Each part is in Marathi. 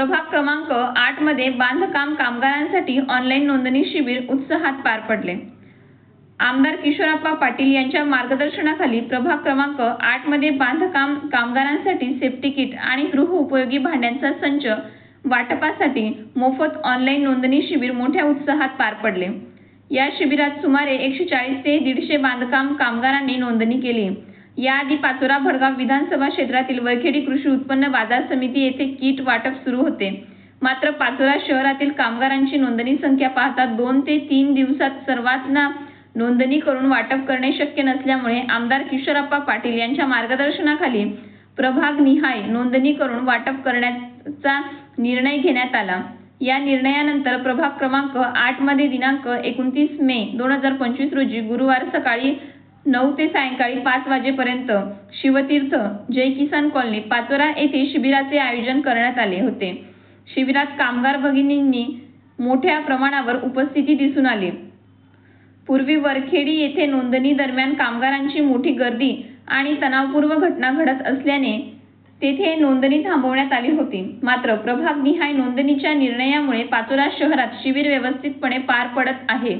प्रभाग क्रमांक आठमध्ये बांधकाम कामगारांसाठी ऑनलाईन नोंदणी शिबिर उत्साहात पार पडले. आमदार किशोरप्पा पाटील यांच्या मार्गदर्शनाखाली प्रभाग क्रमांक आठमध्ये बांधकाम कामगारांसाठी सेफ्टी किट आणि गृहउपयोगी भांड्यांचा संच वाटपासाठी मोफत ऑनलाईन नोंदणी शिबिर मोठ्या उत्साहात पार पडले. या शिबिरात सुमारे एकशे चाळीस ते दीडशे बांधकाम कामगारांनी नोंदणी केली. याआधी पाचोरा भडगाव विधानसभा क्षेत्रातील वरखेडी कृषी उत्पन्न बाजार समिती येथे किट वाटप सुरू होते. मात्र पाचोरा शहरातील कामगारांची नोंदणी संख्या पाहता दोन ते तीन दिवसात सर्वांना नोंदणी करून वाटप करणे शक्य नसल्यामुळे आमदार किशोरप्पा पाटील यांच्या मार्गदर्शनाखाली प्रभाग निहाय नोंदणी करून वाटप करण्याचा निर्णय घेण्यात आला. या निर्णयानंतर प्रभाग क्रमांक आठमध्ये दिनांक एकोणतीस मे दोन हजार पंचवीस रोजी गुरुवार सकाळी नऊ ते सायंकाळी पाच वाजेपर्यंत शिवतीर्थ जय किसान कॉलनी पाचोरा येथे शिबिराचे आयोजन करण्यात आले होते. शिबिरात कामगार भगिनींनी मोठ्या प्रमाणावर उपस्थिती दिसून आली. पूर्वी वरखेडी येथे नोंदणी दरम्यान कामगारांची मोठी गर्दी आणि तणावपूर्व घटना घडत असल्याने तेथे नोंदणी थांबवण्यात आली होती. मात्र प्रभाग निहाय नोंदणीच्या निर्णयामुळे पाचोरा शहरात शिबिर व्यवस्थितपणे पार पडत आहे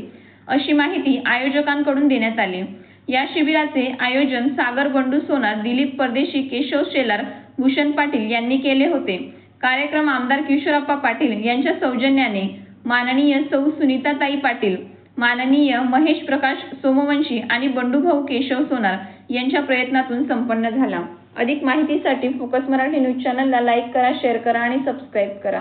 अशी माहिती आयोजकांकडून देण्यात आली. या शिबिराचे आयोजन सागर बंडू सोनार दिलीप परदेशी केशव शेलार भूषण पाटील यांनी केले होते. कार्यक्रम आमदार किशोरप्पा पाटील यांच्या सौजन्याने. माननीय सौ सुनीताताई पाटील माननीय महेश प्रकाश सोमवंशी आणि बंडूभाऊ केशव सोनार यांच्या प्रयत्नातून संपन्न झाला. अधिक माहितीसाठी फोकस मराठी न्यूज चॅनलला लाईक करा शेअर करा आणि सबस्क्राईब करा.